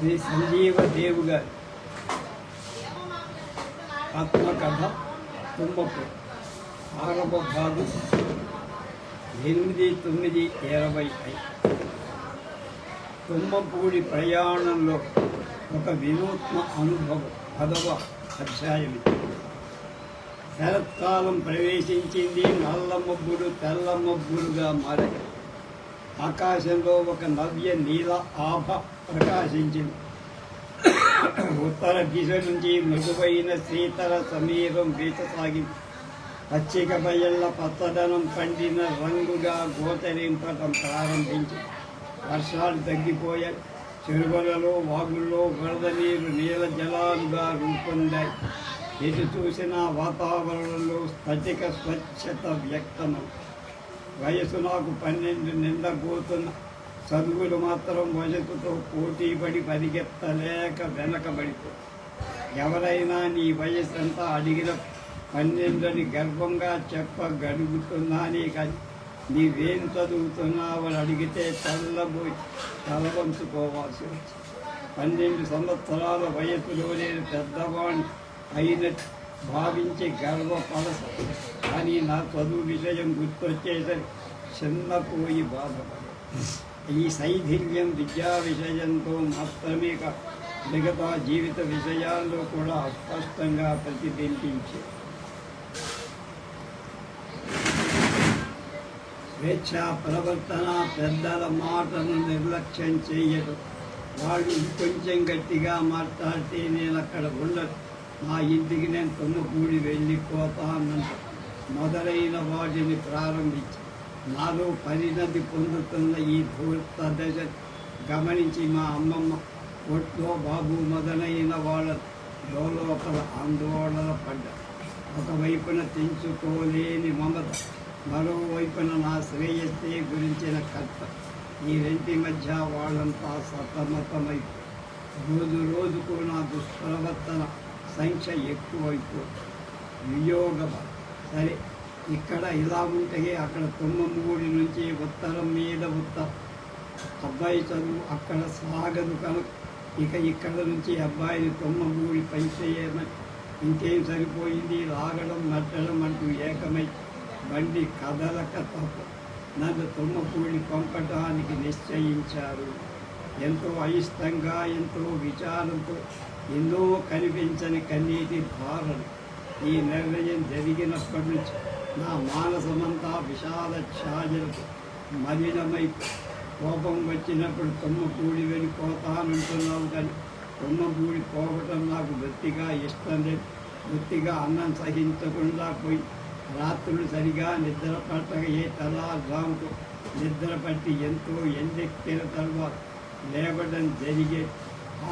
శ్రీ సంజీవ దేవు గారి ఆత్మకథ కుంభపు ఆరవ భాగం ఎనిమిది తొమ్మిది ఇరవై ఐదు తుమ్మపూడి ప్రయాణంలో ఒక వినూత్న అనుభవం పదవ అధ్యాయం శరత్కాలం ప్రవేశించింది నల్ల మబ్బులు తెల్ల మబ్బులుగా మారాయి. ఆకాశంలో ఒక నవ్య నీల ఆభ ప్రకాశించింది ఉత్తర దిశ నుంచి మృదువైన శీతల సమీరం వీచసాగింది పచ్చిక బయళ్ళ పచ్చదనం పండిన రంగుగా గోచరింపడం ప్రారంభించి వర్షాలు తగ్గిపోయాయి చెరువులలో వాగుల్లో వరద నీరు నీల జలాలుగా రూపొందాయి. ఎటు చూసిన వాతావరణంలో స్థటిక స్వచ్ఛత వ్యక్తమవు. వయసు నాకు పన్నెండు నిండబోతున్న చదువులు మాత్రం వయసుతో పోటీపడి పరిగెత్తలేక వెనకబడిపో. ఎవరైనా నీ వయసు ఎంత అడిగిన పన్నెండుని గర్వంగా చెప్పగలుగుతున్నా కానీ నీవేం చదువుతున్నావని అడిగితే తెల్లబోయి తలవంచుకోవాల్సి వచ్చింది పన్నెండు సంవత్సరాల వయసులో నేను పెద్దవాణ్ణి అయినట్టు భావించి గర్వపడస కానీ నా చదువు విషయం గుర్తొచ్చేసరికి చిన్నపోయి బాధపడ ఈ శైథిల్యం విద్యా విషయంతో మాత్రమే కాక మిగతా జీవిత విషయాల్లో కూడా అస్పష్టంగా ప్రతిబింబించే. స్వేచ్ఛ ప్రవర్తన పెద్దల మాటను నిర్లక్ష్యం చేయదు. వాళ్ళు కొంచెం గట్టిగా మాట్లాడితే నేను అక్కడ ఉండదు నా ఇంటికి నేను తుమ్మకూడి వెళ్ళిపోతానంట మొదలైన వాటిని ప్రారంభించాను నాలో పరిణతి పొందుతున్న ఈ ధూర్త దశ గమనించి మా అమ్మమ్మ ఒట్లో బాబు మొదలైన వాళ్ళ లోపల ఆందోళన పడ్డారు. ఒకవైపున తెంచుకోలేని మమత మరోవైపున నా శ్రేయస్సే గురించిన కర్త. ఈ రెంటి మధ్య వాళ్ళంతా సతమతమై రోజు రోజుకు నా దుష్ప్రవర్తన సంఖ్య ఎక్కువైపోతుంది. వియోగ సరే ఇక్కడ ఇలా ఉంటే అక్కడ తుమ్మమూడి నుంచి ఉత్తరం మీద ఉత్తరం అబ్బాయి చదువు అక్కడ సాగదు కనుక ఇక ఇక్కడ నుంచి అబ్బాయిని తుమ్మమూడి పనిచేయమని ఇంకేం సరిపోయింది? లాగడం మట్టడం అంటూ ఏకమై బండి కదలక తప్ప. నన్ను తుమ్మపూడి పంపడానికి నిశ్చయించారు. ఎంతో అయిష్టంగా ఎంతో విచారంతో ఎన్నో కనిపించని కన్నీటి భారణ ఈ నిర్ణయం జరిగినప్పటి నుంచి నా మానసమంతా విషాద ఛాయలకు మలినమై కోపం వచ్చినప్పుడు తుమ్మపూడి వెళ్ళిపోతానంటున్నావు కానీ తుమ్మపూడి పోవటం నాకు వృత్తిగా ఇష్టం లేదు. వృత్తిగా అన్నం సహించకుండా పోయి రాత్రులు సరిగా నిద్ర పట్టక ఏ తెల్లారుజాముకు నిద్ర పట్టి ఎంతో ఎండెక్కిన తర్వాత లేవడం జరిగే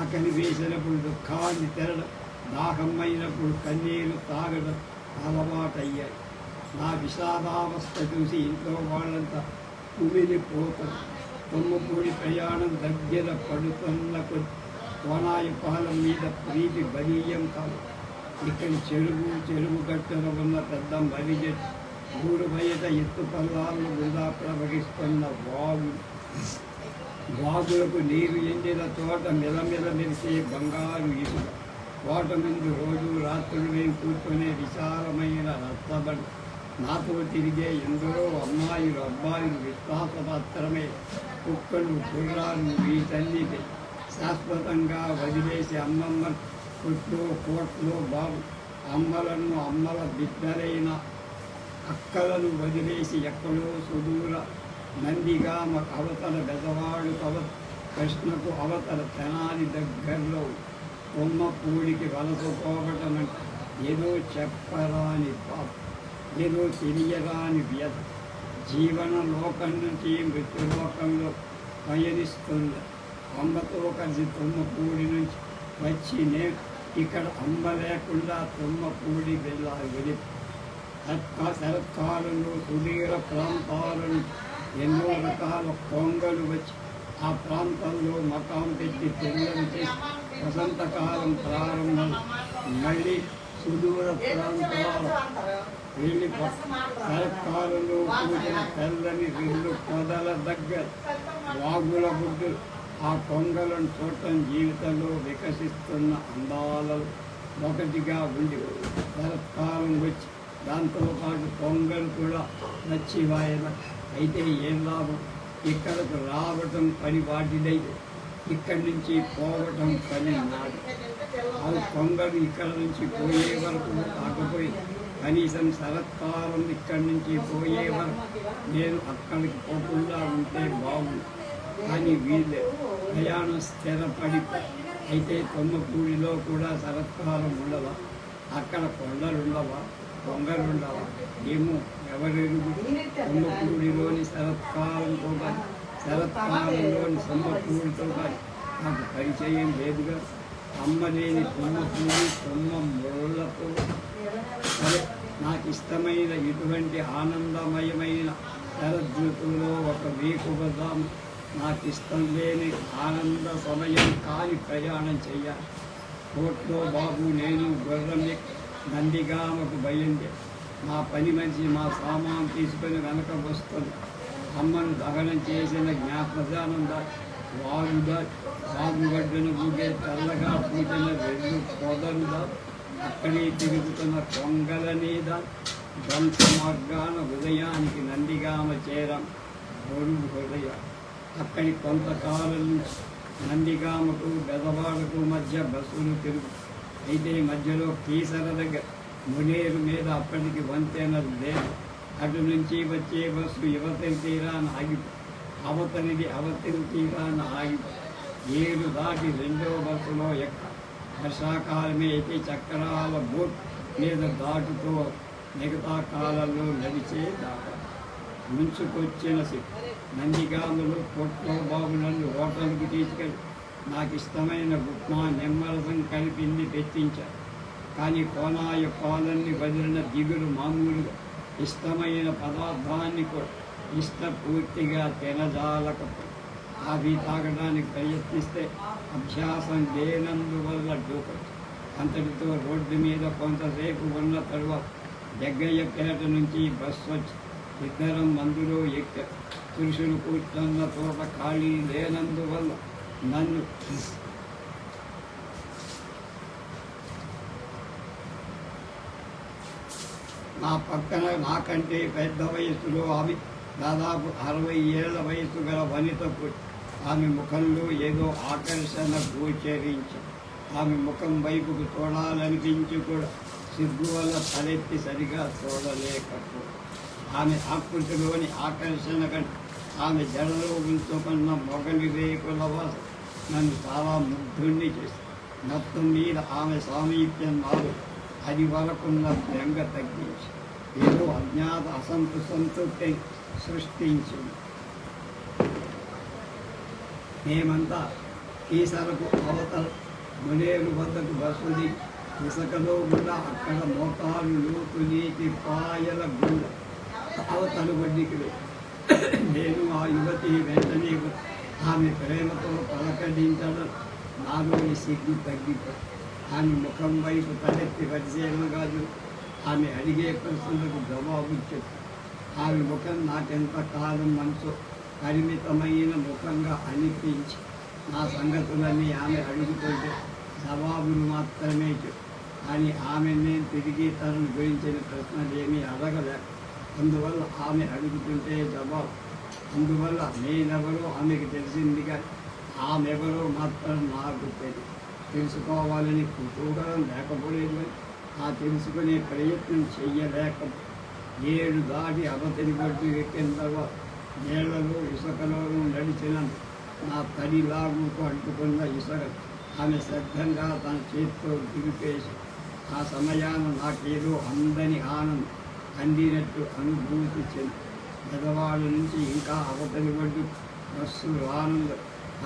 ఆకలి వేసినప్పుడు దుఃఖాన్ని తెరడం దాహమైనప్పుడు కన్నీరు తాగడం అలవాటయ్యాయి. నా విషాదావస్థ చూసి ఇంట్లో వాళ్ళంతా కుమిలిపోతారు కొమ్ముపూడి ప్రయాణం దగ్గర పడుతున్న కోనాయి పాలం మీద ప్రీతి బలీయం కాదు ఇక్కడ చెరువు చెరువు గట్టున ఉన్న పెద్ద మర్రి చెట్టు ఊరు బయట ఎత్తు పల్లాలను వృధా ప్రవహిస్తున్న వాగు వాగులకు నీరు ఎండిన తోట మెలమెల మెరిసే బంగారు ఇసుక కోట ముందు రోజు రాత్రులు మేము కూర్చునే విశాలమైన రత్తబడి నాతో తిరిగే ఎందరో అమ్మాయిలు అబ్బాయిలు విశ్వాసపాత్రమే కుక్కలు గుర్రాలు తల్లికి శాశ్వతంగా వదిలేసి అమ్మమ్మ కొట్లు కోట్లో బాబు అమ్మలను అమ్మల బిడ్డలైన అక్కలను వదిలేసి ఎక్కడో సుదూర నందిగామ అవతల బెదవాడు కవ కృష్ణకు అవతల తెనాలి దగ్గరలో కొమ్మ పూడికి వలసపోవటం ఏదో చెప్పరాని పాప. మీరు తెలియరాని వ్యధ. జీవన లోకం నుంచి మృత్యులోకంలో పయనిస్తుంది. అమ్మతో కలిసి తుమ్మపూడి నుంచి వచ్చి నేను ఇక్కడ అమ్మ లేకుండా తుమ్మపూడి వెళ్ళాలి వెళ్ళి శరత్కా- సుదీర ప్రాంతాలను ఎన్నో రకాల కొంగలు వచ్చి ఆ ప్రాంతంలో మకాం పెట్టి తెల్లని చేసి వసంతకాలం ప్రారంభం. మళ్ళీ సుదూర ప్రాంతాల వెళ్ళి తెల్లని రెండు పొదల దగ్గర వాగుల గుడ్డు ఆ కొంగలను చూడటం జీవితంలో వికసిస్తున్న అందాలలో ఒకటిగా ఉండి శరత్కాలం వచ్చి దాంతో పాటు కొంగలు కూడా నచ్చివాయన అయితే ఏం లాభం ఇక్కడకు రావటం పని వాటిదై ఇక్కడి నుంచి పోవటం పని నాడు అది కొందరు ఇక్కడ నుంచి పోయే వరకు కాకపోయి కనీసం శరత్కాలం ఇక్కడి నుంచి పోయే వరకు నేను అక్కడికి పోకుండా ఉంటే బాగుంది కానీ వీళ్ళే ప్రయాణం స్థిరపడి అయితే తొమ్మపూడిలో కూడా శరత్కాలం ఉండవా? అక్కడ కొండలు ఉండవా? ఏమో ఎవరెరుగు తొమ్మపూడిలోని శరత్కాలంతో కానీ శరత్కాలంలోని సొమ్మపూడితో కానీ నాకు పరిచయం లేదుగా. అమ్మలేని తొమ్మపూడి తొమ్మ ముళ్ళతో సరే నాకు ఇష్టమైన ఇటువంటి ఆనందమయమైన శరదృతుల్లో ఒక వీకు బదాం నాకు ఇష్టం లేని ఆనంద సమయం కాని ప్రయాణం చెయ్యాలి. కోట్లో బాబు నేను గుర్రం నందిగామకు భయండి మా పని మనిషి మా సామాను తీసుకొని వెనక వస్తుంది. అమ్మను దహనం చేసిన జ్ఞాపదానంద వాగుదా వాగుగడ్డను గుగే తెల్లగా పూజన వెళ్ళు పొదలుదా అక్కడే తిరుగుతున్న కొంగల మీద దంత మార్గాన ఉదయానికి నందిగామ చేరం. గొడుగు హృదయ. అక్కడి కొంతకాలం నుంచి నందిగామకు బెదవాడకు మధ్య బస్సులు తిరుగు. అయితే మధ్యలో కీసర దగ్గర మునేరు మీద అప్పటికి వంతెనలు లేదు. అటు నుంచి వచ్చే బస్సు యువత తీరాన ఆగిపో అవతలిది అవతలి ఆగి ఏడు దాటి రెండవ బస్సులో ఎక్క. వర్షాకాలమే అయితే చక్రాల బోట్ మీద దాటుతో మిగతా కాలంలో నడిచే దాట. ముంచుకొచ్చిన సి- నందిగాములు పొట్లో బాబు నన్ను హోటల్కి తీసుకెళ్ళి నాకు ఇష్టమైన ఉప్మా నిమ్మరసం కలిపింది తెచ్చించారు కానీ కోనాయ పాలన్ని వదిలిన దిగులు మామూలుగా. ఇష్టమైన పదార్థాన్ని కూడా ఇష్టపూర్తిగా తినజాలక అవి తాగడానికి ప్రయత్నిస్తే అభ్యాసం లేనందువల్ల డూపచ్చు అంతటితో రోడ్డు మీద కొంతసేపు ఉన్న తరువాత జగ్గయ్యపేట నుంచి బస్సు వచ్చి ఇద్దరం మందులో ఎక్కారు పురుషులు కూర్చున్న తోట ఖాళీ లేనందువల్ల నన్ను నా పక్కన నాకంటే పెద్ద వయసులో ఆమె దాదాపు అరవై ఏళ్ళ వయసు గల వనితకు ఆమె ముఖంలో ఏదో ఆకర్షణ గోచరించి ఆమె ముఖం వైపుకు చూడాలనిపించి కూడా సిగ్గు వల్ల తలెత్తి సరిగా చూడలేకపో ఆమె ఆకృతిలోని ఆకర్షణ కంటే ఆమె జడలో ఉంచుకున్న మొగలి రేకుల వాసన నన్ను చాలా ముగ్ధుణ్ణి చేసి మొత్తం మీద ఆమె సామీప్యం నాడు అది వరకున్న బెంగ తగ్గించి ఏదో అజ్ఞాత అసంతు సంతృప్తి సృష్టించింది మేమంతా కీసరకు అవతల మునేరు వద్దకు బసుది ఇసుకలో కూడా అక్కడ మోకాలు లోతు నీటి పాయల గుండ. అవతల వడ్డీకి నేను ఆ యువతి వెంటనే ఆమె ప్రేమతో పలకరించడం నాలోని సిగ్గు తగ్గిపో. ఆమె ముఖం వైపు తలెత్తి పరిచయం కాదు ఆమె అడిగే ప్రశ్నలకు జవాబు చెప్పు. ఆమె ముఖం నాకెంతకాలం మనసు పరిమితమైన ముఖంగా అనిపించి నా సంగతులన్నీ ఆమె అడుగుతుంటే జవాబులు మాత్రమే కానీ ఆమె నేను తిరిగి తనను గురించిన ప్రశ్నలు ఏమీ అడగలేక అందువల్ల ఆమె అడుగుతుంటే జవాబు. అందువల్ల నేనెవరో ఆమెకు తెలిసిందిగా ఆమెవరో మాత్రం నాకు తెలియదు తెలుసుకోవాలని కుతూహలం లేకపోలేదు. ఆ తెలుసుకునే ప్రయత్నం చెయ్యలేక ఏడు దాటి అవతలి పట్టు ఎక్కిన తర్వాత నీళ్ళలో ఇసుకలోనూ నడిచిన నా తడిలాగుకు అంటుకున్న ఇసుక. ఆమె శ్రద్ధంగా తన చేతితో దిగిపేసి ఆ సమయాన నాకేదో అందని ఆనందం అందినట్టు అనుభూతి చెంది. పెదవాళ్ళ నుంచి ఇంకా అవతలి గడ్డు బస్సు రానుంది.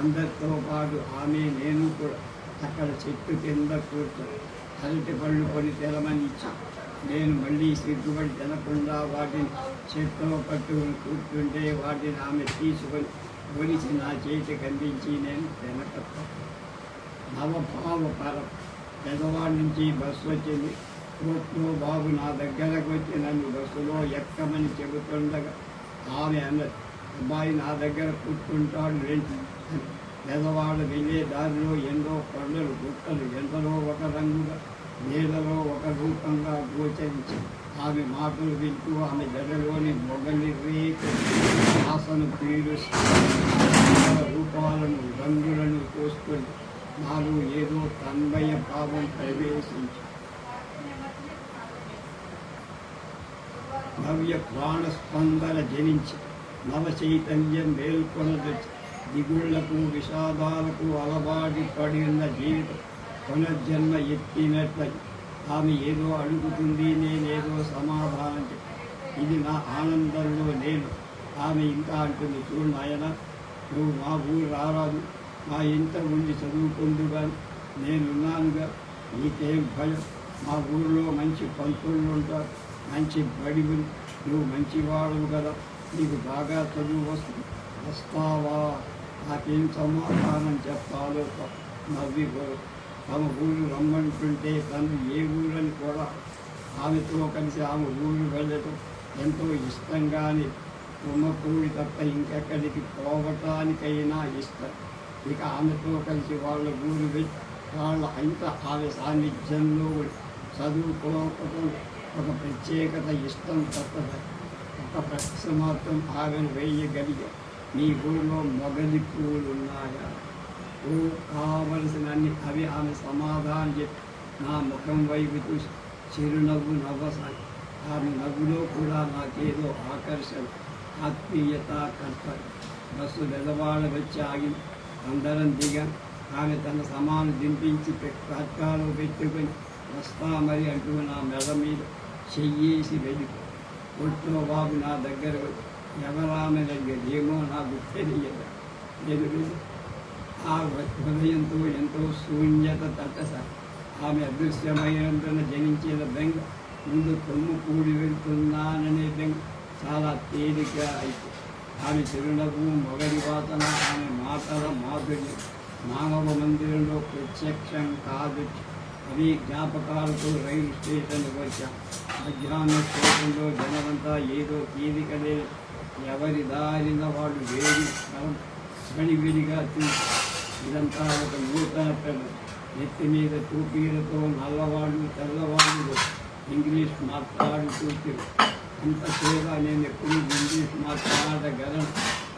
అందరితో పాటు ఆమె నేను కూడా అక్కడ చెట్టు కింద కూర్చొని అరటి పళ్ళు కొని తెలమని ఇచ్చాను నేను మళ్ళీ సిగ్గుబడి తినకుండా వాటిని చేత్తో పట్టుకుని కూర్చుంటే వాటిని ఆమె తీసుకొని గురించి నా చేతికి అందించి నేను తినకత్త నవభావ పరం పెదవాడి నుంచి బస్సు వచ్చింది. కోట్లో బాబు నా దగ్గరకు వచ్చి నన్ను బస్సులో ఎక్కమని చెబుతుండగా ఆమె అన్నది అబ్బాయి నా దగ్గర కూర్చుంటాడు రండి పెదవాడు వెళ్ళే దారిలో ఎన్నో కొండలు గుట్టలు ఎంతలో ఒక రంగుగా నీళ్ళలో ఒక రూపంగా గోచరించి ఆమె మాటలు వింటూ ఆమె జడలోని మొగలి రేపు ఆసను పీలుస్తూ రూపాలను రంగులను కోసుకొని నాలో ఏదో తన్మయ భావం ప్రవేశించి నవ్య ప్రాణస్పందన జనించి నవ చైతన్యం మేల్కొనదొచ్చి దిగుళ్ళకు విషాదాలకు అలవాటు పడిన జీవితం. పునర్జన్మ ఎత్తినట్లయి ఆమె ఏదో అడుగుతుంది నేనేదో సమాధానం ఇది నా ఆనందంలో నేను. ఆమె ఇంకా అంటుంది చూడు నాయన నువ్వు మా ఊరు రారాదు. మా ఇంత ఉండి చదువుకుందు కానీ నేనున్నానుగా. నీకేం భయం? మా ఊరిలో మంచి పంతులు ఉంటారు మంచి బడి నువ్వు మంచివాడు కదా. నీకు బాగా చదువు వస్తుంది వస్తావా? నాకేం సమాధానం చెప్పాలో నవ్వి ఆమె ఊరు రమ్మంటుంటే తను ఏ ఊరని కూడా ఆమెతో కలిసి ఆమె ఊరు వెళ్ళటం ఎంతో ఇష్టంగానే ఉమ్మకూడి తప్ప ఇంకెక్కడికి పోవటానికైనా ఇష్టం. ఇక ఆమెతో కలిసి వాళ్ళ ఊరు వెళ్ళి వాళ్ళ అంత ఆమె సాన్నిధ్యంలో చదువుకోవటం ఒక ప్రత్యేకత ఇష్టం తప్పద. ఒక ప్రశ్న మాత్రం ఆమెను వేయగలిగా నీ ఊళ్ళో మొగలి పూలు ఉన్నాయా కావలసినన్ని అవి ఆమె సమాధానం చెప్పి నా ముఖం వైపు చూసి చిరునవ్వు నవ్వసాగి ఆమె నవ్వులో కూడా నాకేదో ఆకర్షణ ఆత్మీయత కర్తవ్యం బస్సు బెదవాడ వచ్చి ఆగి అందరం దిగాం. ఆమె తన సమాను దింపించి పట్టాలు పెట్టుకొని వస్తా మరి అంటూ నా మెడ మీద చెయ్యేసి వెళ్ళి ఒట్లో బాబు నా దగ్గర ఎవరామె దగ్గర ఏమో నాకు తెలియదు. నేను వెళ్ళి ఆ హృదయంతో ఎంతో శూన్యత తటస ఆమె అదృశ్యమైనందున జనించిన బెంగ. ముందు కొమ్ము కూడి వెళ్తున్నాననే బెంగ. చాలా తేలిక అయితే. ఆమె చిరునవ్వు మొగలి వాసన ఆమె మాటల మాధుర్యం. మానవ మందిరంలో ప్రత్యక్షం కాదు. అవి జ్ఞాపకాలతో రైలు స్టేషన్ వచ్చాం. మధ్యాహ్న స్టేషన్లో జనమంతా ఏదో తీరిక లేదు. ఎవరి దారిన వాళ్ళు వేడి గడివిడిగా చూసి ఇదంతా ఒక నూతన ప్రజలు నెత్తి మీద టూపీలతో నల్లవాళ్ళు తెల్లవాళ్ళు ఇంగ్లీష్ మాట్లాడుతూ అంతసేగా నేను ఎప్పుడు ఇంగ్లీష్ మాట్లాడగలను.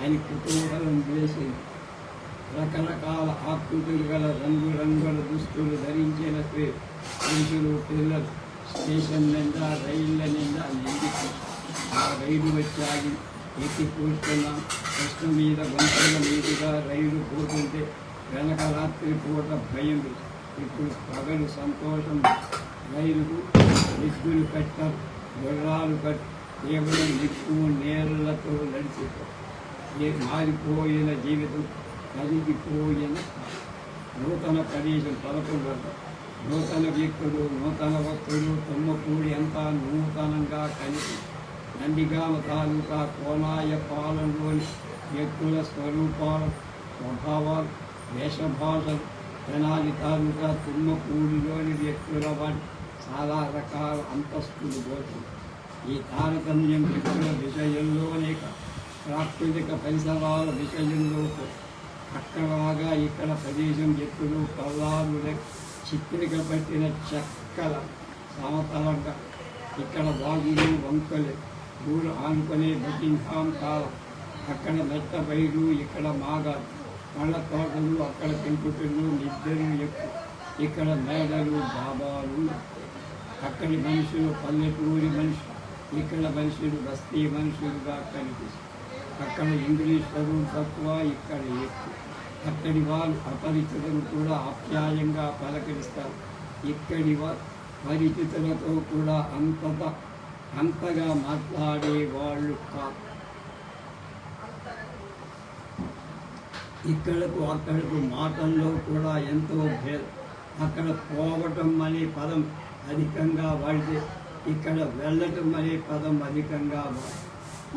అని కుతూహలం వేసింది. రకరకాల ఆకృతులు గల రంగురంగుల దుస్తులు ధరించిన స్త్రీ పురుషులు పిల్లలు. స్టేషన్ నిండా రైళ్ళ నిండా నిండి ఆ రైలు వచ్చాగి ఎత్తి కూర్చున్నాం కృష్ణ మీద వంతుల మీదుగా రైలు పోతుంటే వెనక రాత్రి పూట భయం ఇప్పుడు పగలు సంతోషం రైలుకు నిప్పులు కట్టారు గుర్రాలు కట్టి కేవలం నిప్పు నేలతో నడిచి ఏ మారిపోయిన జీవితం కరిగిపోయిన నూతన ప్రదేశం పదకొండు నూతన వ్యక్తులు నూతన వస్తువులు తుమ్మపూడి అంతా నూతనంగా కలిసి నందిగామ తాలూకా కోనాయ పాలనలోని వ్యక్తుల స్వరూపాలు స్వభావాలు వేషభాషలు తెనాలి తాలూకా తుమ్మపూడిలోని వ్యక్తుల వంటి చాలా రకాల అంతస్తులు పోతుంది ఈ తారతమ్యం వ్యక్తుల విషయంలోనే ప్రాకృతిక పరిసరాల విషయంలో కూడా. అక్కడలాగా ఇక్కడ ప్రదేశం ఎత్తులు పల్లాలు లెక్క చిత్రిక పట్టిన చెక్కల సమతలంగా. ఇక్కడ వాగులు వంకలు. ఊరు ఆనుకునే బకింగ్హామ్ కాదు అక్కడ మెత్త బయలు ఇక్కడ మాగాలు. పళ్ళ తోటలు అక్కడ పెంకుటిల్లు నిద్దరు ఎక్కువ ఇక్కడ మేడలు డాబాలు అక్కడి మనుషులు పల్లెటూరి మనుషులు. ఇక్కడ మనుషులు బస్తీ మనుషులుగా కనిపిస్తారు అక్కడ ఇంగ్లీష్ చదువు తక్కువ ఇక్కడ ఎక్కువ అక్కడి వాళ్ళు అపరిచితులు కూడా ఆప్యాయంగా పలకరిస్తారు. ఇక్కడి వా పరిచితులతో కూడా అంతటా అంతగా మాట్లాడే వాళ్ళు కాదు. ఇక్కడకు అక్కడకు మాటల్లో కూడా ఎంతో భేదం. అక్కడ పోవటం అనే పదం అధికంగా వాడితే ఇక్కడ వెళ్ళటం అనే పదం అధికంగా వాడి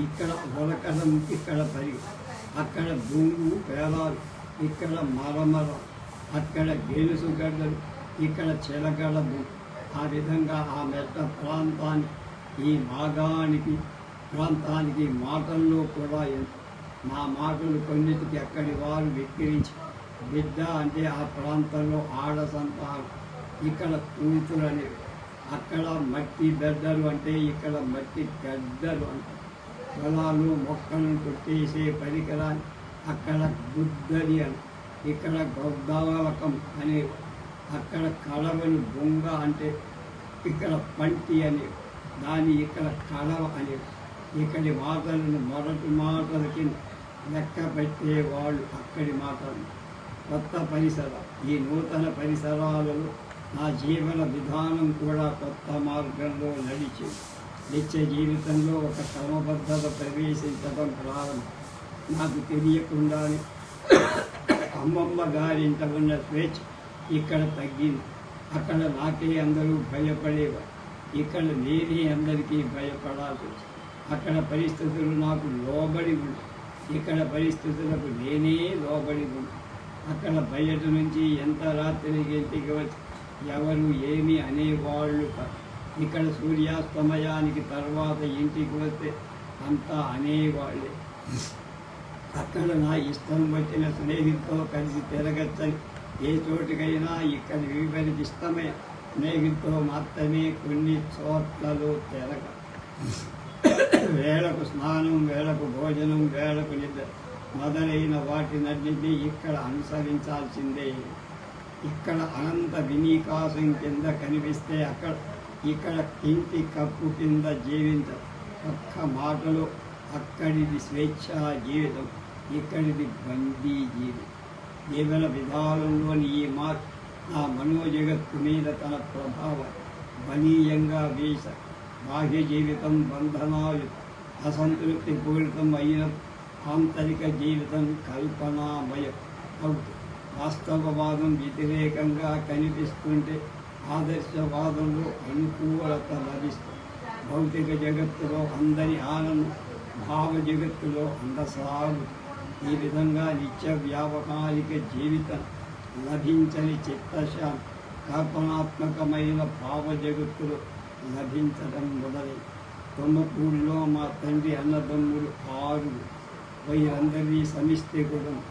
ఇక్కడ ఉలకడం ఇక్కడ పరి అక్కడ భూము పేలాలు ఇక్కడ మరమర అక్కడ గెలుసు గడ్డలు ఇక్కడ చిలగడము ఆ విధంగా ఆ మెట్ట ప్రాంతానికి ఈ మాగానికి ప్రాంతానికి మాటల్లో కూడా నా మా మాటలు కొన్నిటికి అక్కడి వారు వెక్కిరించి బిడ్డ అంటే ఆ ప్రాంతంలో ఆడ సంతానం ఇక్కడ కూతురు అనేవి. అక్కడ మట్టి బెడ్డలు అంటే ఇక్కడ మట్టి గడ్డలు అంటే పొలాలు మొక్కలను కొట్టేసే పరికరాన్ని అక్కడ గుద్దలి అని. ఇక్కడ గొద్దావలకం అనే అక్కడ కడవని బొంగ అంటే ఇక్కడ పంటి అని దాని ఇక్కడ కడవ అని ఇక్కడి మాటలను మొదటి మాటలకి లెక్క పెట్టే వాళ్ళు అక్కడి మాటలు. కొత్త పరిసర ఈ నూతన పరిసరాలలో నా జీవన విధానం కూడా కొత్త మార్గంలో నడిచి నిత్య జీవితంలో ఒక క్రమబద్ధత ప్రవేశించడం ప్రారంభం. నాకు తెలియకుండానే అమ్మమ్మ గారింట ఉన్న స్వేచ్ఛ ఇక్కడ తగ్గింది. అక్కడ నాకే అందరూ భయపడేవారు. ఇక్కడ నేనే అందరికీ భయపడాల్సి వచ్చింది. అక్కడ పరిస్థితులు నాకు లోబడి ఉంది ఇక్కడ పరిస్థితులకు నేనే లోబడి ఉంది అక్కడ బయట నుంచి ఎంత రాత్రి ఇంటికి వచ్చి ఎవరు ఏమి అనేవాళ్ళు ఇక్కడ సూర్యాస్తమయానికి తర్వాత ఇంటికి వస్తే అంతా అనేవాళ్ళే. అక్కడ నా ఇష్టం వచ్చిన స్నేహితులతో కలిసి తిరగచ్చని ఏ చోటుకైనా ఇక్కడ వివరికి ఇష్టమే స్నేహితులతో మాత్రమే కొన్ని చోట్లలో తెలక వేళకు స్నానం వేళకు భోజనం వేళకు నిద్ర మొదలైన వాటినన్నింటినీ ఇక్కడ అనుసరించాల్సిందే. ఇక్కడ అనంత వినీకాసం కింద కనిపిస్తే అక్కడ ఇక్కడ ఇంటి కప్పు కింద జీవించ. ఒక్క మాటలో అక్కడిది స్వేచ్ఛ జీవితం ఇక్కడిది బందీ జీవితం. జీవన విధానంలోని ఈ మార్పు నా మనోజగత్తు మీద తన ప్రభావం బలీయంగా వేస బాహ్య జీవితం బంధనాలు అసంతృప్తి పూరితం అయిన ఆంతరిక జీవితం కల్పనామయం అవుతుంది వాస్తవవాదం వ్యతిరేకంగా కనిపిస్తుంటే ఆదర్శవాదంలో అనుకూలత లభిస్తుంది. భౌతిక జగత్తులో అందరి ఆనందం భావ జగత్తులో అందసాగు ఈ విధంగా నిత్య వ్యావహారిక జీవితం లభించని చిత్తశ కల్పనాత్మకమైన భావ జగత్తులు లభించడం మొదలై తొమ్మకూడిలో మా తండ్రి అన్నదమ్ముడు ఆరు వీరందరినీ సమిష్టి కుటుంబం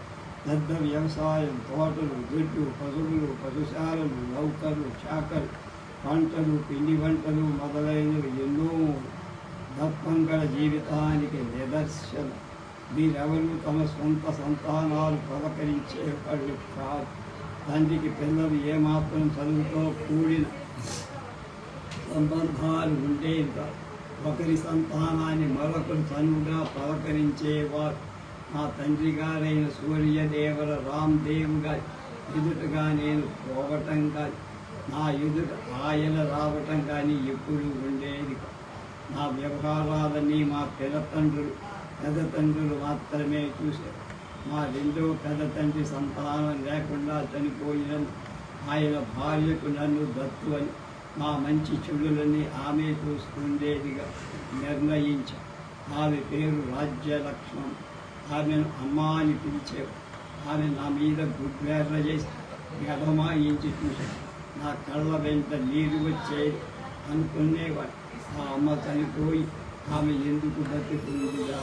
పెద్ద వ్యవసాయం తోటలు జట్టు పశువులు పశుశాలలు నౌకలు చాకలు పంటలు పిండి వంటలు మొదలైనవి ఎన్నో దప్పంగల జీవితానికి నిదర్శనం. వీరెవరు తమ సొంత సంతానాలు పలకరించేవాళ్ళు కాదు. తండ్రికి పిల్లలు ఏమాత్రం చదువుతో కూడిన సంబంధాలు ఉండేది కాదు ఒకరి సంతానాన్ని మరొకరు చనువుగా పలకరించేవారు. మా తండ్రి గారైన సూర్యదేవర రామ్దేవ్ గారి ఎదుటగా నేను పోవటం కానీ నా ఎదుట ఆయన రావటం కానీ ఎప్పుడు ఉండేది నా వ్యవహారాలన్నీ మా పెద్ద తండ్రులు పెద్ద తండ్రులు మాత్రమే చూశారు మా రెండు పెద్ద తండ్రి సంతానం లేకుండా చనిపోయిన ఆయన భార్యకు నన్ను దత్తు అని మా మంచి చెడులని ఆమె చూస్తుండేదిగా నిర్ణయించాం. ఆమె పేరు రాజ్యలక్ష్మణ్. ఆమెను అమ్మ అని పిలిచే ఆమె నా మీద గుడ్వేర్ల చేసి గర్భమాయించి చూశారు నా కళ్ళ వెంట నీరు వచ్చేది అనుకునేవాడు ఆ అమ్మ చనిపోయి ఆమె ఎందుకు బతుకుందిగా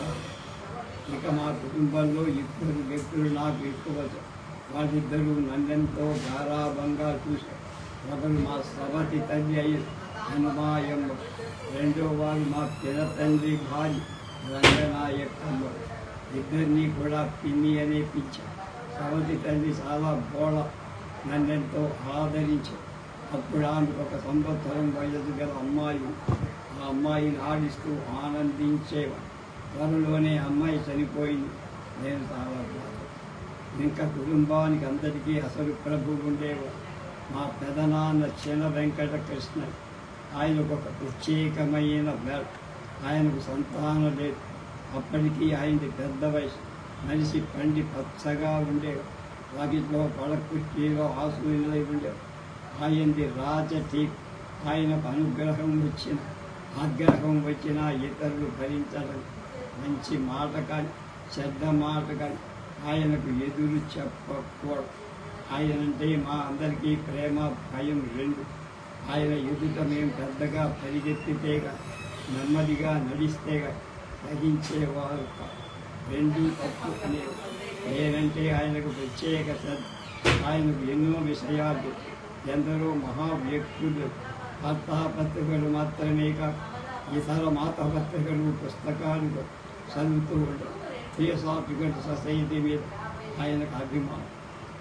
ఇక మా కుటుంబంలో ఇద్దరు వ్యక్తులు నాకు ఎక్కువ వాళ్ళిద్దరూ నన్నెంతో గారాభంగా చూశారు. ఒకరు మా సవతి తల్లి అయ్యి హనుమాయమ్మ రెండో వారు మా పిన తండ్రి భార్య రంగనాయకమ్మ ఇద్దరినీ కూడా పిన్ని అనే పిచ్చా సవతి తల్లి చాలా బోళ నన్నెంతో ఆదరించారు అప్పుడు ఆమెకు ఒక సంవత్సరం వయసు గల అమ్మాయి ఆ అమ్మాయిని ఆడిస్తూ ఆనందించేవాడు. త్వరలోనే అమ్మాయి చనిపోయింది. నేను చాలా ఇంకా కుటుంబానికి అందరికీ అసలు ప్రభు ఉండేవాడు. మా పెదనాన్న చిన్న వెంకట కృష్ణ ఆయనకు ఒక ప్రత్యేకమైన బెల్ట్ ఆయనకు సంతానం లేదు. అప్పటికీ ఆయనది పెద్ద వయసు. మనిషి పండి పచ్చగా ఉండేవాడు. వాకిట్లో పడకుర్చీలో ఆసులై ఉండేవాడు. ఆయనది రాజటీ ఆయనకు అనుగ్రహం వచ్చిన ఆగ్రహం వచ్చినా ఇతరులు భరించడం మంచి మాట కానీ చెడ్డ మాట కానీ ఆయనకు ఎదురు చెప్పకూడదు. ఆయనంటే మా అందరికీ ప్రేమ భయం రెండు. ఆయన ఎదుట మేము పెద్దగా పరిగెత్తితేగా నెమ్మదిగా నడిస్తేగా సహించేవారు రెండు తప్పు అనే నేనంటే ఆయనకు ప్రత్యేక శ్రద్ధ. ఆయనకు ఎన్నో విషయాలు ఎందరో మహా వ్యక్తులు వార్తాపత్రికలు మాత్రమే కాక ఇతర మాతాపత్రికలు పుస్తకాలు చదువుతూ ఉంటారు థియోసాఫికల్ సొసైటీ మీద ఆయనకు అభిమానం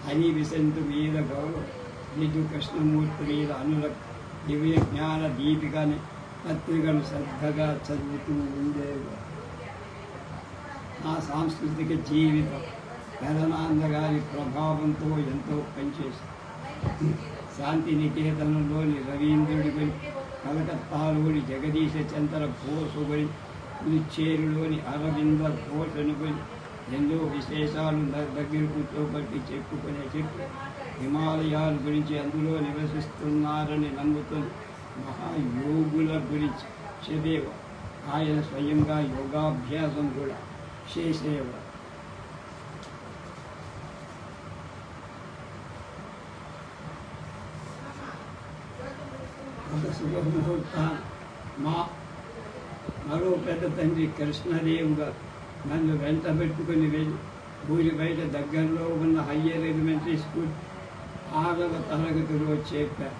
హరి విసంతు మీద గౌరవం నిజు కృష్ణమూర్తి మీద అనురక్తి దివ్య జ్ఞాన దీపికని పత్రికను శ్రద్ధగా చదువుతూ ఉండేవారు నా సాంస్కృతిక జీవితం పెదనాన్న గారి ప్రభావంతో ఎంతో పనిచేసింది శాంతి నికేతనంలోని రవీంద్రుడి గురి కలకత్తాలోని జగదీశ చంద్ర ఘోషు గురి పులిచ్చేరులోని అరవింద ఘోషణకు గురి ఎన్నో విశేషాలు ద- దగ్గర కూర్చోబట్టి చెప్పుకునే చెప్పు. హిమాలయాల గురించి అందులో నివసిస్తున్నారని నమ్ముతున్న మహాయోగుల గురించి చదివేవారు ఆయన స్వయంగా యోగాభ్యాసం కూడా చేసేవారు. శుభముహూర్త మా మరో పెద్ద తండ్రి కృష్ణదేవ్ గారు నన్ను వెంట పెట్టుకుని వెళ్ళి ఊరి బయట దగ్గరలో ఉన్న హయ్యర్ ఎలిమెంటరీ స్కూల్ ఆరవ తరగతిలో చెప్పారు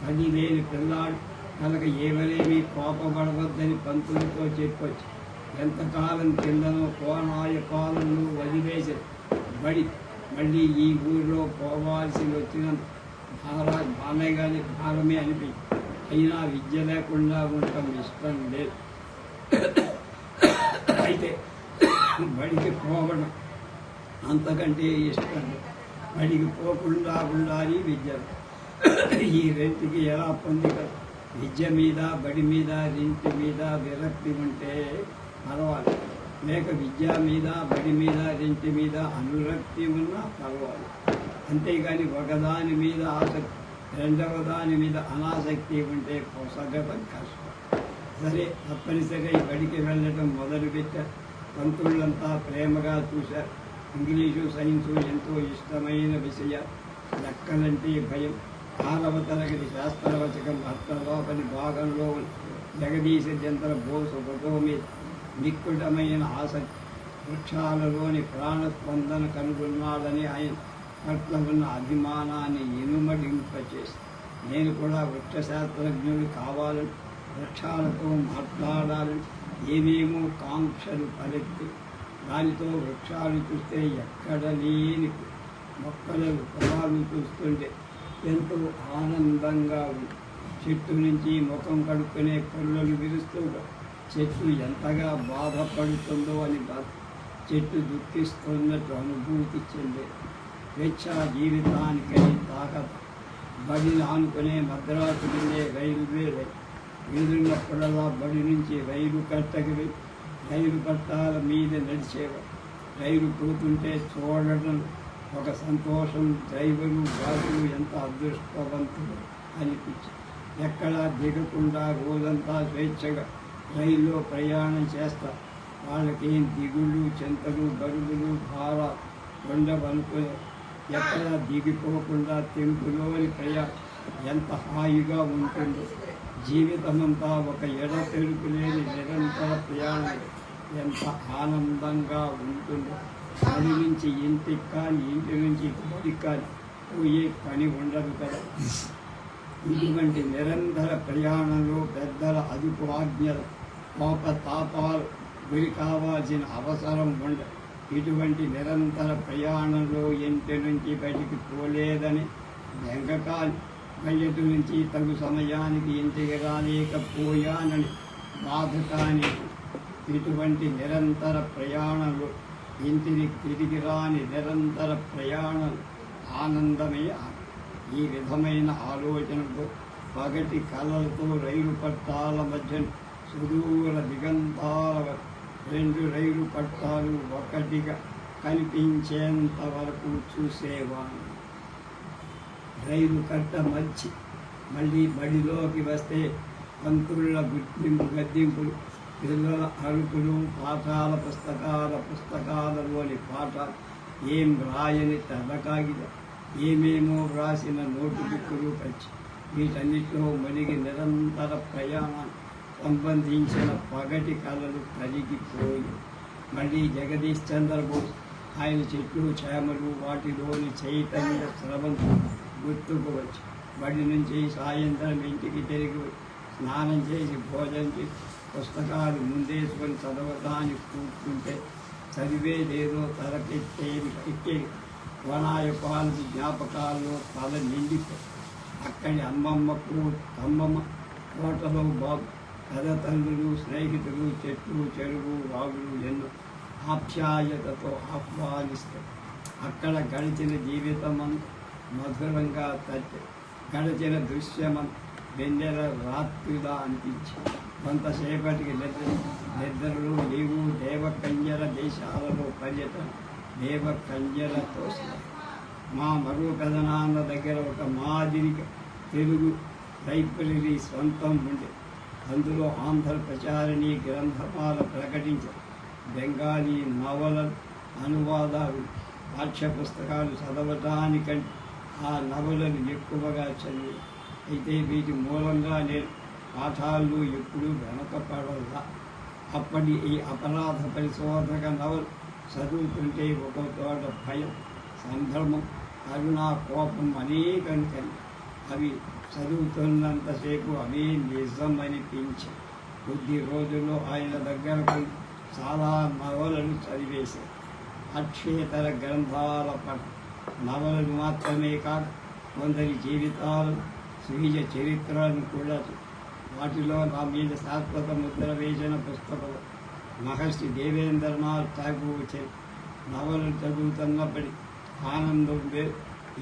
పని లేని పిల్లాడు తనకు ఏమనేమి కోపపడవద్దని పంతులతో చెప్పొచ్చు. ఎంతకాలం కిందనో కోనాయ పాలను వదిలేసి బడి మళ్ళీ ఈ ఊరిలో పోవాల్సి వచ్చిన భారా బానే కానీ భారమే అనిపి అయినా విద్య లేకుండా ఉండటం ఇష్టం లేదు. అయితే బడికి పోవడం అంతకంటే ఇష్టం. బడికి పోకుండా ఉండాలి విద్య. ఈ రెంటికి ఎలా పొందిక? విద్య మీద బడి మీద రెంటి మీద విరక్తి ఉంటే పర్వాలేదు. లేక విద్య మీద బడి మీద రెంటి మీద అనురక్తి ఉన్నా పర్వాలేదు. అంతేగాని ఒకదాని మీద ఆసక్తి రెండవ దాని మీద అనాసక్తి ఉంటే పొసగడం కష్టం. సరే తప్పనిసరిగా ఈ బడికి వెళ్ళటం మొదలుపెట్ట. పంతులంతా ప్రేమగా చూశారు ఇంగ్లీషు సైన్సు ఎంతో ఇష్టమైన విషయ. లెక్కలంటే భయం. ఆరవ తరగతి శాస్త్రవచకం అర్థలోపలి భాగంలో జగదీశ జంత్ర బోసు ఫోటో మీద నిక్కుటమైన ఆసక్తి. వృక్షాలలోని ప్రాణస్పందన కనుగొన్నాడని ఆయన పట్ల ఉన్న అభిమానాన్ని ఎనుమడింపచేసి నేను కూడా వృక్షశాస్త్రజ్ఞుడు కావాలని వృక్షాలతో మాట్లాడాలి. ఏమేమో కాంక్షలు తలెత్తి దానితో వృక్షాలు చూస్తే ఎక్కడ లేని మొక్కల పొలాలు చూస్తుంటే ఎంతో ఆనందంగా ఉంది. చెట్టు నుంచి ముఖం కడుక్కునే కళ్ళలు విరుస్తూ చెట్టు ఎంతగా బాధపడుతుందో అని బాధ చెట్టు దుఃఖిస్తున్నట్టు అనుభూతి చెందే స్వేచ్ఛ జీవితానికి తాకత బడిని ఆనుకునే మద్రాసు వెళ్ళే రైల్వే రైలు ఎదురున్నప్పుడల్లా బడి నుంచి రైలు కట్టగిరి రైలు పట్టాల మీద నడిచేవారు. రైలు పోతుంటే చూడడం ఒక సంతోషం డ్రైవరు గాజులు ఎంత అదృష్టవంతులు అనిపించి ఎక్కడా దిగకుండా రోజంతా స్వేచ్ఛగా రైల్లో ప్రయాణం చేస్తారు. వాళ్ళకేం దిగుళ్ళు చింతలు బరువులు భార ఉండవనుకునే ఎక్కడా దిగిపోకుండా తెంపులోని ప్రయాణం ఎంత హాయిగా ఉంటుందో జీవితమంతా ఒక ఎడతెరుపు లేని నిరంతర ప్రయాణం ఎంత ఆనందంగా ఉంటుందో. పని నుంచి ఇంటికి కానీ ఇంటి నుంచి ఇంటికి కానీ పోయే పని ఉండదు కదా. ఇటువంటి నిరంతర ప్రయాణంలో పెద్దల అదుపు ఆజ్ఞలు కోప తాపాలు గురి కావాల్సిన అవసరం ఉండదు ఇటువంటి నిరంతర ప్రయాణంలో ఇంటి నుంచి బయటికి పోలేదని బెంగకాలి. బయట నుంచి తగు సమయానికి ఇంటికి రాలేకపోయానని బాధ కానీ ఇటువంటి నిరంతర ప్రయాణాలు ఇంటిని తిరిగి రాని నిరంతర ప్రయాణం ఆనందమే ఈ విధమైన ఆలోచనతో పగటి కళలతో రైలు పట్టాల మధ్య సుదూర దిగంతాల రెండు రైలు పట్టాలు ఒకటిగా కనిపించేంత వరకు చూసేవాడు రైలు కట్ట మర్చి మళ్ళీ బడిలోకి వస్తే పంతుల గుర్తింపు గద్దింపులు పిల్లల అరుపులు పాఠాల పుస్తకాల పుస్తకాలలోని పాఠాలు ఏం రాయని తెల్లకాగిత ఏమేమో వ్రాసిన నోటు బుక్కులు వచ్చి వీటన్నిటిలో మణిగి నిరంతర ప్రయాణం సంబంధించిన పగటి కళలు కరిగిపోయి మళ్ళీ జగదీష్ చంద్రబోస్ ఆయన చెట్లు చేమలు వాటిలోని చైతన్య స్రవంతి గుర్తుకోవచ్చు బడి నుంచి సాయంత్రం ఇంటికి తిరిగి స్నానం చేసి భోజనం చేసి పుస్తకాలు ముందేసుకొని చదవటానికి కూర్చుంటే చదివేదేదో తలకెత్తేది ఎక్కే వనాయపాలకు జ్ఞాపకాల్లో తల నిండిపోయి అక్కడి అమ్మమ్మకు తమ్మమ్మ తోటలో బాబు తల్లిదండ్రులు స్నేహితులు చెట్లు చెరువు వాగులు ఎన్నో ఆప్యాయతతో ఆహ్వానిస్తాయి అక్కడ గడిచిన జీవితమంత మధురంగా తట్టి గడిచిన దృశ్యమంత వెన్నెల రాత్రిగా అనిపించి కొంతసేపటికి నిద్ర నిద్రలు నీవు దేవకంజర దేశాలలో పర్యటన దేవకంజరతో మా మరో పెదనాన్న దగ్గర ఒక మాదిరి తెలుగు లైబ్రరీ సొంతం ఉండే. అందులో ఆంధ్ర ప్రచారిణి గ్రంథమాల ప్రకటించారు బెంగాలీ నవలలు అనువాదాలు పాఠ్య పుస్తకాలు చదవటానికంటే ఆ నవలను ఎక్కువగా చదివి అయితే వీటి మూలంగా నేను పాఠాలు ఎప్పుడూ వెనకపడలా అప్పటి ఈ అపరాధ పరిశోధక నవలు చదువుతుంటే ఒక చోట భయం సంభ్రమం కరుణ కోపం అనేకం కలిగి. అవి చదువుతున్నంతసేపు అవే నిజం అనిపించి కొద్ది రోజుల్లో ఆయన దగ్గరకు చాలా నవలను చదివేశారు. అక్షేతర గ్రంథాల పట్ల నవలను మాత్రమే కాక కొందరి జీవితాలు స్వీయ చరిత్రలను కూడా వాటిలో నా మీద శాశ్వత ముద్ర వేసిన పుస్తకం. మహర్షి దేవేంద్రనాథ్ ఠాగూర్ నవలు చదువుతున్నప్పటి ఆనందం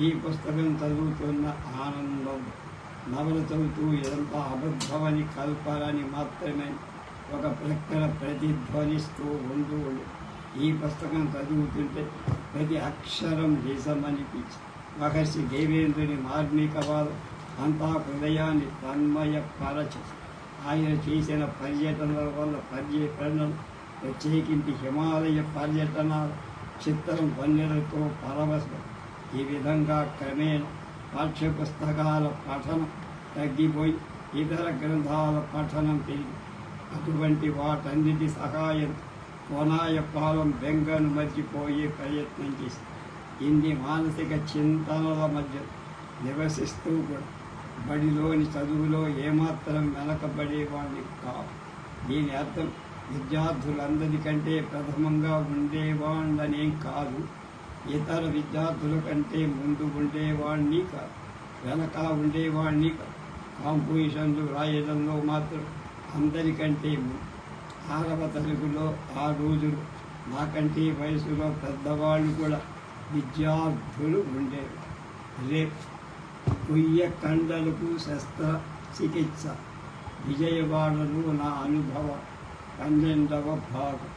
ఈ పుస్తకం చదువుతున్న ఆనందం. నవలు చదువుతూ ఇదంతా అబద్ధమని కల్పాలని మాత్రమే ఒక ప్రక్కన ప్రతిధ్వనిస్తూ ఉంటూ ఉంది ఈ పుస్తకం చదువుతుంటే ప్రతి అక్షరం నిజమనిపించి మహర్షి దేవేంద్రుని మార్మికవాదం అంతా హృదయాన్ని తన్మయపరచు. ఆయన చేసిన పర్యటనల వల్ల పర్యటనలు ప్రత్యేకించి హిమాలయ పర్యటన చిత్రం వన్యలతో పరవశం. ఈ విధంగా క్రమేణ పాఠ్య పుస్తకాల పఠనం తగ్గిపోయి ఇతర గ్రంథాల పఠనం పెరిగి అటువంటి వాటన్నిటి సహాయం కోనాయపాలం బెంగను మర్చిపోయే ప్రయత్నం చేసి ఇన్ని మానసిక చింతనల మధ్య నివసిస్తూ కూడా బడిలోని చదువులో ఏమాత్రం వెనకబడేవాడిని కాదు దీని అర్థం విద్యార్థులందరికంటే ప్రథమంగా ఉండేవాళ్ళనేం కాదు. ఇతర విద్యార్థుల కంటే ముందు ఉండేవాడిని కాదు. వెనక ఉండేవాడిని కాదు. కాంపోజిషన్లు రాయడంలో మాత్రం అందరికంటే ముందు ఆరవ ఆ రోజులు నాకంటే వయసులో పెద్దవాళ్ళు కూడా విద్యార్థులు ఉండేవి. రేపు కొయ్య కండలకు శస్త్ర చికిత్స. విజయవాడలో నా అనుభవం పన్నెండవ భాగం.